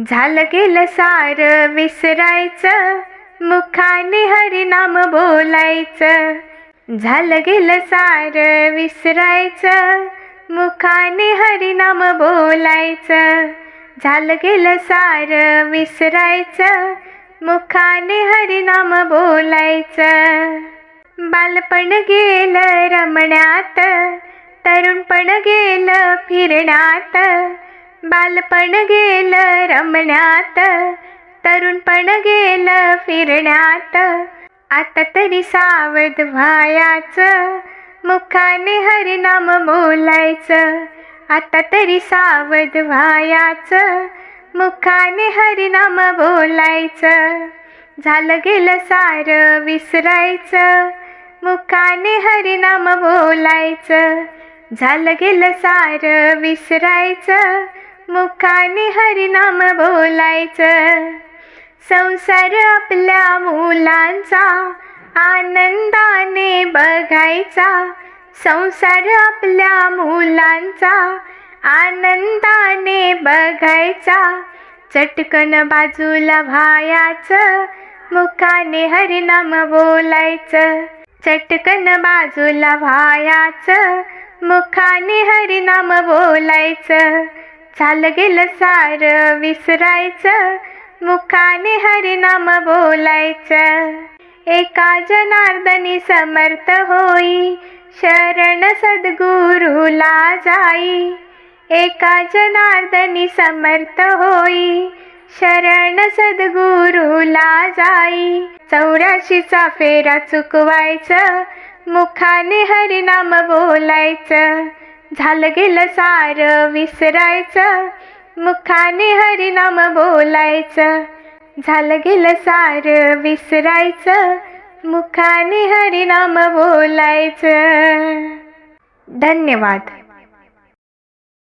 झालं गेलं सार विसरायचं. मुखाने हरिनाम बोलायचं. झालं गेलं सार विसरायचं. मुखाने हरिनाम बोलायचं. झालं गेलं सार विसरायचं. मुखाने हरिनाम बोलायचं. बालपण गेलं रमण्यात. तरुणपण गेलं फिरण्यात. बालपण गेलं रमण्यात तरुणपण गेलं फिरण्यात. आता तरी सावध व्हायाचं मुखाने हरिनाम बोलायचं. आता तरी सावध व्हायाचं मुखाने हरिनाम बोलायचं. झालं गेलं सार विसरायचं मुखाने हरिनाम बोलायचं. झालं गेलं सार विसरायचं मुखाने हरिनाम बोलायचं. संसार आपल्या मुलांचा आनंदाने बघायचा. संसार आपल्या मुलांचा आनंदाने बघायचा. चटकन बाजूला भायाचं मुखाने हरिनाम बोलायचं. चटकन बाजूला भायाचं मुखाने हरिनाम बोलायचं. झालं गेलं सार विसरायचं. मुखाने हरिनाम बोलायचं. एका जनार्दनी समर्थ होई. शरण सद्गुरुला जाई. एका जनार्दनी समर्थ होई. शरण सद्गुरुला जाई. चौऱ्याशीचा फेरा चुकवायचं. मुखाने हरिनाम बोलायचं. झालं गेलं सार विसरायचं. मुखाने हरिनाम बोलायचं. झालं गेलं सार विसरायचं. मुखाने हरिनाम बोलायचं. धन्यवाद.